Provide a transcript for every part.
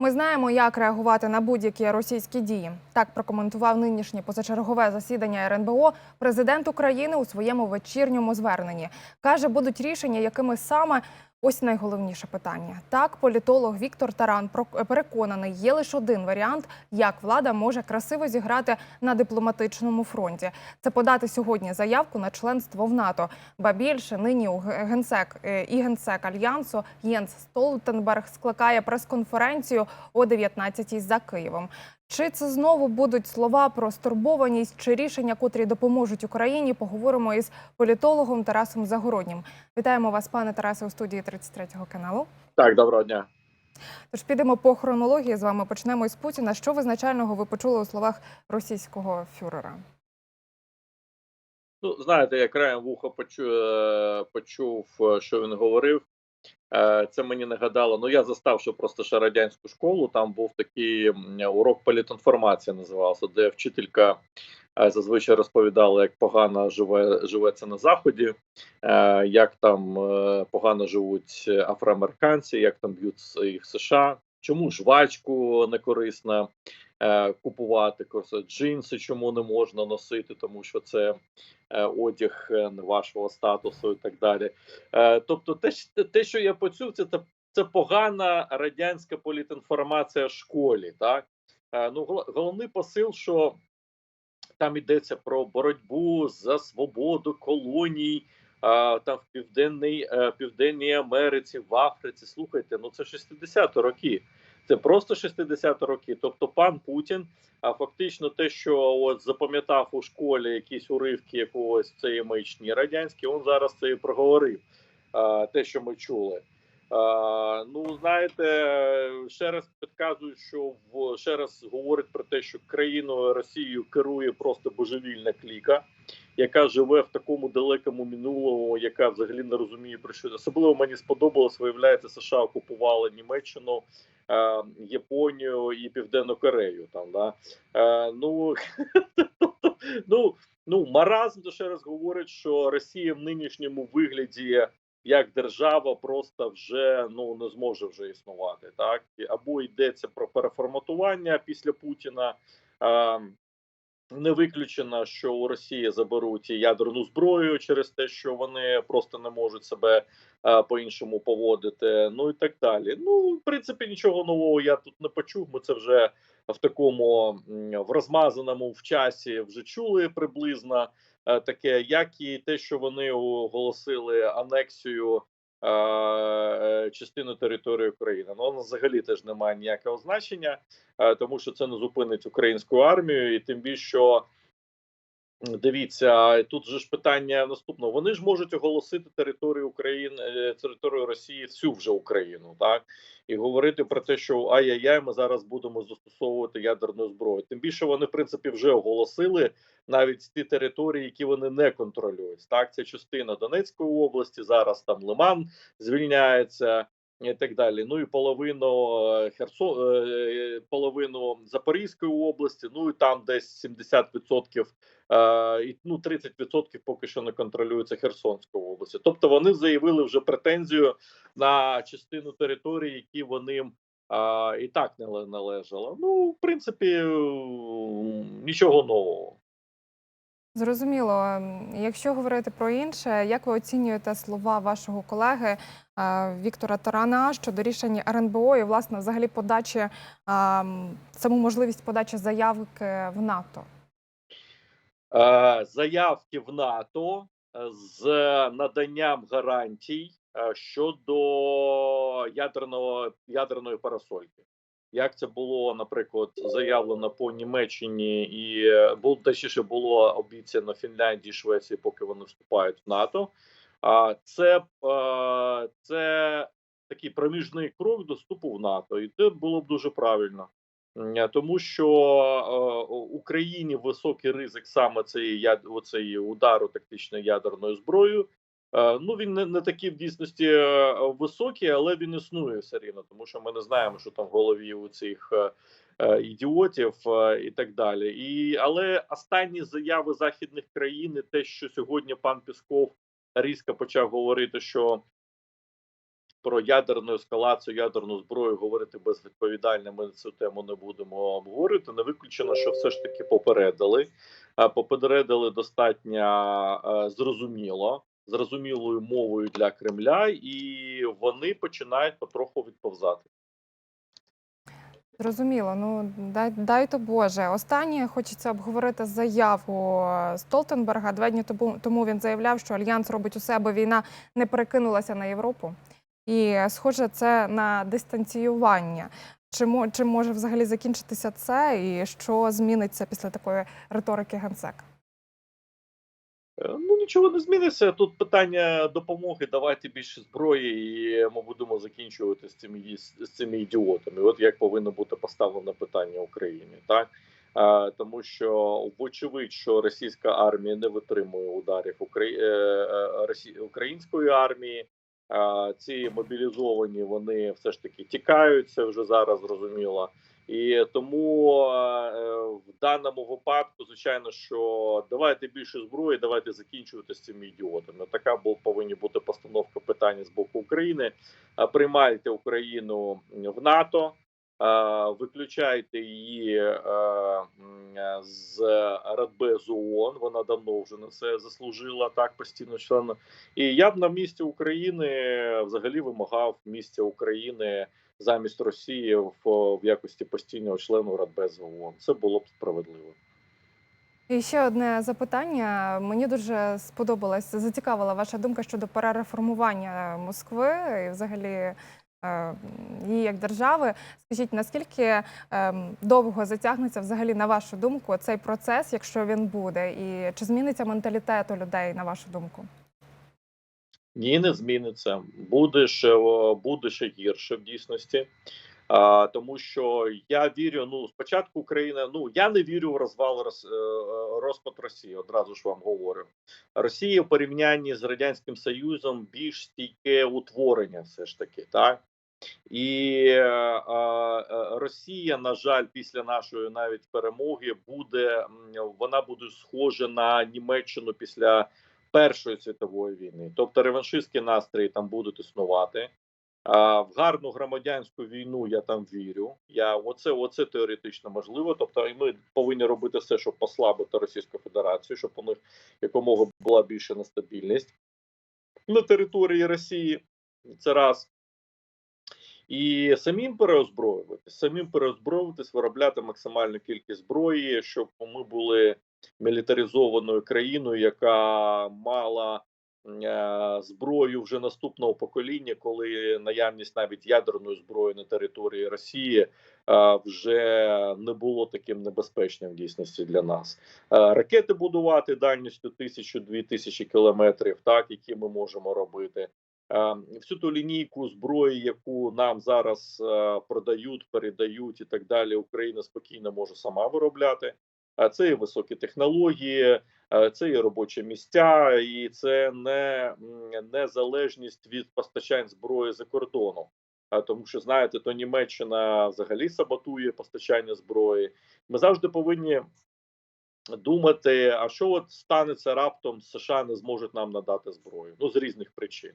Ми знаємо, як реагувати на будь-які російські дії. Так прокоментував нинішнє позачергове засідання РНБО президент України у своєму вечірньому зверненні. Каже, будуть рішення, якими саме ось найголовніше питання. Так, політолог Віктор Таран переконаний, є лише один варіант, як влада може красиво зіграти на дипломатичному фронті. Це подати сьогодні заявку на членство в НАТО. Ба більше нині у генсек е, і генсек альянсу Єнс Столтенберг скликає прес-конференцію о 19-й за Києвом. Чи це знову будуть слова про стурбованість чи рішення, котрі допоможуть Україні? Поговоримо із політологом Тарасом Загороднім. Вітаємо вас, пане Тарасе, у студії 33 каналу. Так, доброго дня. Тож підемо по хронології з вами. Почнемо із Путіна. Що визначального ви почули у словах російського фюрера? Ну, знаєте, я краєм вуха почув, почув, е, що він говорив. Е, Це мені нагадало. Ну, я застав, що просто ще радянську школу. Там був такий урок політінформації, називався, де вчителька е, зазвичай розповідала, як погано живе живеться на заході, е, як там погано живуть афроамериканці, як там б'ють їх США. Чому жвачку не корисно е, купувати? Просто джинси чому не можна носити, тому що це е, одяг е, вашого статусу і так далі. Е, тобто, те, те, що я почув, це, це, погана радянська політінформація в школі. Так? Е, ну, головний посил, що там йдеться про боротьбу за свободу колоній. Там в південній е, південній Америці, в Африці. Слухайте, ну це 60-ті роки. Це просто 60-ті роки. Тобто, пан Путін, а фактично, те, що от запам'ятав у школі якісь уривки якогось цієї маячні радянські, він зараз це і проговорив. А, те, що ми чули. А, ну, знаєте, ще раз підказують, що в ще раз говорить про те, що країною Росією керує просто божевільна кліка, яка живе в такому далекому минулому, яка взагалі не розуміє про що особливо мені сподобалось. Виявляється, США окупували Німеччину, е, Японію і Південну Корею. Там да е, ну, ну, ну маразм то ще раз говорить, що Росія в нинішньому вигляді як держава просто вже ну не зможе вже існувати. Так або йдеться про переформатування після Путіна. Е, не виключено, що у Росії заберуть ядерну зброю через те, що вони просто не можуть себе е, по-іншому поводити. Ну і так далі. Ну, в принципі, нічого нового я тут не почув. Ми це вже в такому в розмазаному в часі вже чули приблизно е, таке, як і те, що вони оголосили анексію е, е, території України. Ну воно взагалі теж не має ніякого значення, е, тому що це не зупинить українську армію, і тим більше. що, Дивіться, тут же ж питання наступного. Вони ж можуть оголосити територію України, е, територію Росії всю вже Україну, так і говорити про те, що ай-яй-яй, ми зараз будемо застосовувати ядерну зброю. Тим більше вони в принципі вже оголосили навіть ті території, які вони не контролюють. Так, це частина Донецької області. Зараз там Лиман звільняється. І так далі. Ну і половину е, Херсон, е, половину Запорізької області. Ну і там десь 70%, е, і ну 30% поки що не контролюється Херсонською областю. Тобто вони заявили вже претензію на частину території, які вони е, і так не нале- належало. Ну, в принципі, нічого нового. Зрозуміло. Ем, Якщо говорити про інше, як ви оцінюєте слова вашого колеги е, Віктора Тарана щодо рішення РНБО і власне взагалі подачі ем, саму можливість подачі заявки в НАТО? Е, заявки в НАТО е, з наданням гарантій щодо ядерного ядерної парасольки. Як це було, наприклад, заявлено по Німеччині, і е, було точніше було обіцяно Фінляндії, Швеції, поки вони вступають в НАТО. А це, е, це такий проміжний крок до вступу в НАТО, і це було б дуже правильно. Тому що е, Україні високий ризик саме цієї яд... удару тактичною ядерною зброєю. Е, Ну він не, не такий в дійсності е, високий, але він існує все рівно, тому що ми не знаємо, що там в голові у цих е, ідіотів і так далі. І але останні заяви західних країн, і те, що сьогодні пан Пісков різко почав говорити, що про ядерну ескалацію, ядерну зброю говорити безвідповідально. Ми цю тему не будемо обговорити. Не виключено, що все ж таки попередили. Попередили достатньо зрозуміло, зрозумілою мовою для Кремля, і вони починають потроху відповзати. Зрозуміло. Ну дай дай то Боже. Останнє хочеться обговорити заяву е, Столтенберга. Два дні тому, він заявляв, що альянс робить усе, аби війна не перекинулася на Європу. І е, схоже, це на дистанціювання. Чи чи може взагалі закінчитися це, і що зміниться після такої риторики генсека? Е, Ну нічого не зміниться. Тут питання допомоги. Давайте більше зброї, і ми будемо закінчувати з цими з цими ідіотами. От як повинно бути поставлено питання Україні, так а, тому що вочевидь, що російська армія не витримує ударів Украї... е, е, української армії. А, ці мобілізовані вони все ж таки тікають. Це вже зараз зрозуміло. І тому е, в даному випадку, звичайно, що давайте більше зброї, давайте закінчувати з цими ідіотами. Така бу- повинні бути постановка питання з боку України. А, Приймайте Україну в НАТО, а, виключайте її е, з Радбезу ООН. Вона давно вже на це заслужила так постійно член. І я б на місці України взагалі вимагав місця України замість Росії в, в якості постійного члену Радбезу ООН. Це було б справедливо. І ще одне запитання. Мені дуже сподобалась, зацікавила ваша думка щодо перереформування Москви і взагалі е, її як держави. Скажіть, наскільки ем, довго затягнеться взагалі, на вашу думку, цей процес, якщо він буде, і чи зміниться менталітет у людей, на вашу думку? Ні, не зміниться. Буде ще буде ще гірше в дійсності. А, тому що я вірю. Ну, спочатку Україна. Ну я не вірю в розвал Рос- е, розпад Росії. Одразу ж вам говорю. Росія в порівнянні з радянським Союзом більш стійке утворення, все ж таки, так. І е, е, Росія, на жаль, після нашої навіть перемоги буде вона буде схожа на Німеччину після Першої світової війни. Тобто реваншистські настрої там будуть існувати. А, в гарну громадянську війну я там вірю. Я оце, оце теоретично можливо. Тобто, і ми повинні робити все, щоб послабити Російську Федерацію, щоб у них якомога була більша нестабільність на території Росії. Це раз. І самим переозброюватись, самим переозброюватись, виробляти максимальну кількість зброї, щоб ми були мілітаризованою країною, яка мала е, зброю вже наступного покоління, коли наявність навіть ядерної зброї на території Росії е, вже не було таким небезпечним в дійсності для нас. Е, Ракети будувати дальністю 1000-2000 кілометрів, так які ми можемо робити. Всю ту лінійку зброї, яку нам зараз продають, передають і так далі, Україна спокійно може сама виробляти. А це і високі технології, це і робочі місця, і це не незалежність від постачань зброї за кордону. А тому, що знаєте, то Німеччина взагалі саботує постачання зброї. Ми завжди повинні думати, а що от станеться раптом США не зможуть нам надати зброю. Ну з різних причин.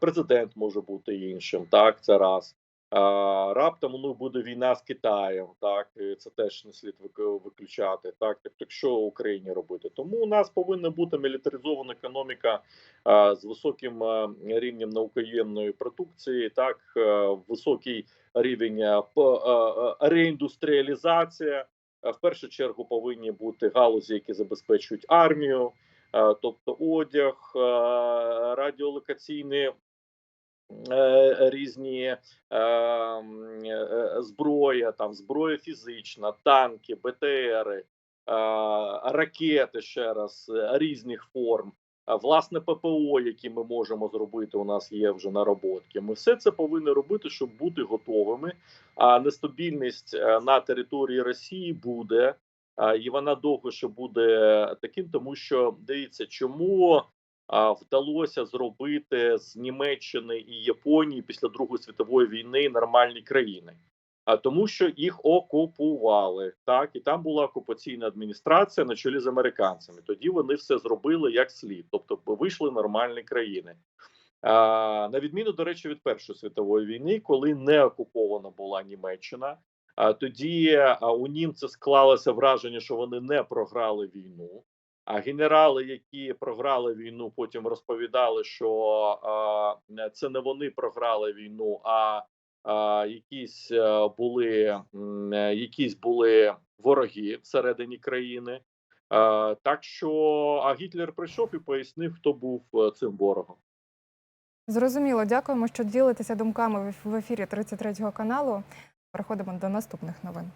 Президент може бути іншим, так це раз. Раптом ну буде війна з Китаєм, так і це теж не слід вик- виключати. Так, тобто, що Україні робити? Тому у нас повинна бути мілітаризована економіка з високим рівнем наукоємної продукції, так а, високий рівень а, реіндустріалізація. В першу чергу повинні бути галузі, які забезпечують армію, тобто одяг, а, радіолокаційні різні е, е, зброя, там зброя фізична, танки, БТРи, е, ракети ще раз е, різних форм. Власне, ППО, які ми можемо зробити, у нас є вже нароботки. Ми все це повинні робити, щоб бути готовими. А нестабільність е, на території Росії буде, і вона довго ще буде таким, тому що дивіться, чому вдалося зробити з Німеччини і Японії після Другої світової війни нормальні країни. А тому, що їх окупували, так і там була окупаційна адміністрація на чолі з американцями. Тоді вони все зробили як слід, тобто вийшли нормальні країни. А, на відміну, до речі, від Першої світової війни, коли не окупована була Німеччина. А тоді у німців склалося враження, що вони не програли війну. А генерали, які програли війну, потім розповідали, що а, це не вони програли війну, а, а якісь е, були е, якісь були вороги всередині країни. Е, так що а Гітлер прийшов і пояснив, хто був е, цим ворогом. Зрозуміло, дякуємо, що ділитеся думками в ефірі 33 каналу. Переходимо до наступних новин.